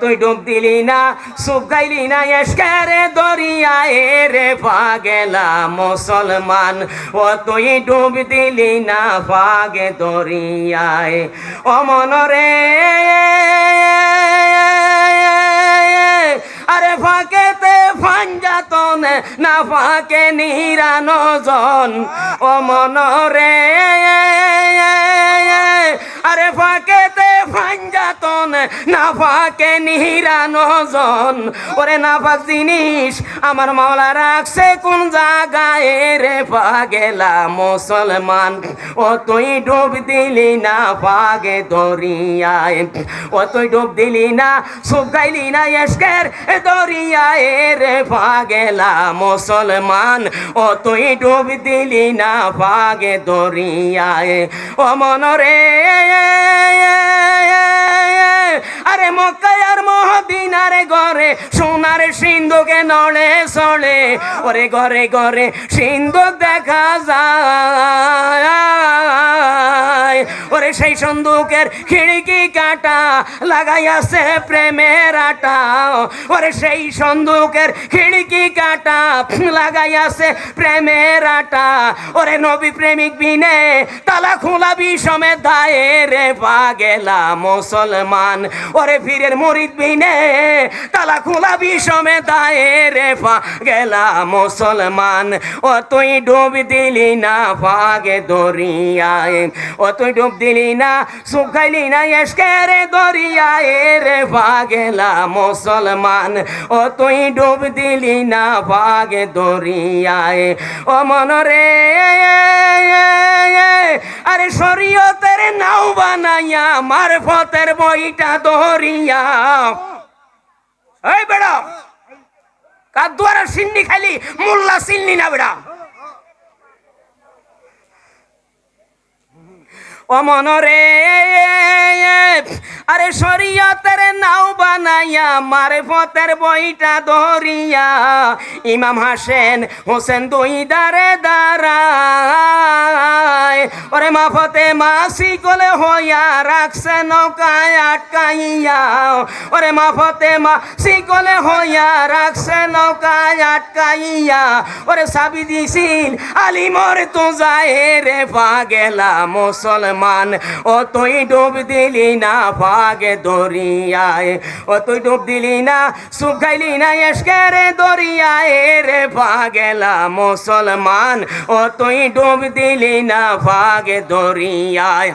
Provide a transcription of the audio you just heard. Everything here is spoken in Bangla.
তুই ডুব দিলি না সুপ গাইলি না, এসকারে দরিয়ায় রে পাগেলা মুসলমান। ও তুই ডুব দিলি না পাগে দরিয়ায়, ও মনরে আরে ফাঁকেতে ফাঞ্জাতন না ফাঁকে নিরানো জন ও মনরে আরে ফাঁকেতে ফাঞ্জাতন না ফাঁকে নিরানো জন। ওরে না ফাঁক জিনিস আমার মাওলা রাখছে কোন জায়গায়? রে পাগেলা মুসলমান, ও তুই ডুব দিলি না পাগে দরিয়ায়। ও তুই ডুব দিলি না, সুপ গাইলি না এসকের দরিয়ায়। রে পাগেলা মুসলমান, ও তুই ডুব দিলি না পাগে দরিয়ায়। ও মনরে মক্কায় আর ঘরে, সোনার সিন্ধুকে নড়ে চড়ে। ওরে ঘরে ঘরে সিন্ধুক দেখা যায়। ওরে সেই সন্দুকের খিড়কি কাটা লাগাইয়াছে প্রেমের আটা। ওরে সেই সন্দুকের খিড়কি কাটা লাগাইয়াছে প্রেমের আটা। ওরে নবী প্রেমিক বিনে তালা খোলা বিষমে দায়ে রে পাগেলা মুসলমান। ওরে ফিরের মরিদ বিনে তালা খোলা বিষমে দায়ে রে পাগেলা মুসলমান। ও তুই ডুব দিলি না পাগে দরিয়ায়। ও তুই ডুব দিলি না শুকাইলি না এসকে রে দরিয়ায় রে পাগেলা মুসলমান। ও তুই ডুব দিলি না পাগে দরিয়ায়। ও মনরে, আরে শরীয়তের নাও বানাইয়া মারফতের বইটা দরিয়া এই বেড়া কার দ্বারা সিন্নি খালি মোল্লা সিন্নি না বেড়া। ও মনরে, আরে শরীয়তের নাও বানাইয়া, মারে ফতের বইটা ধরিয়া, ইমাম হাসেন হোসেন দুই দারে দাঁড়ায় ওরে মাফতে মাসি কোলে হইয়া রাখছে নৌকায় আটকাইয়া। ওরে মাফতে মাসি কোলে হইয়া রাখছে নৌকায় আটকাইয়া। ওরে সাবি দিছিল আলিমর তো যায় রে পাগেলা মুসলমান। ও তুই ডুব দিলি না পাগে দরিয়ায়। ও তুই ডুব দিলি না শুকাইলি না এসকেরে দরিয়ায় রে পাগেলা মুসলমান। ও তুই ডুব দিলি না পাগে দরিয়ায়।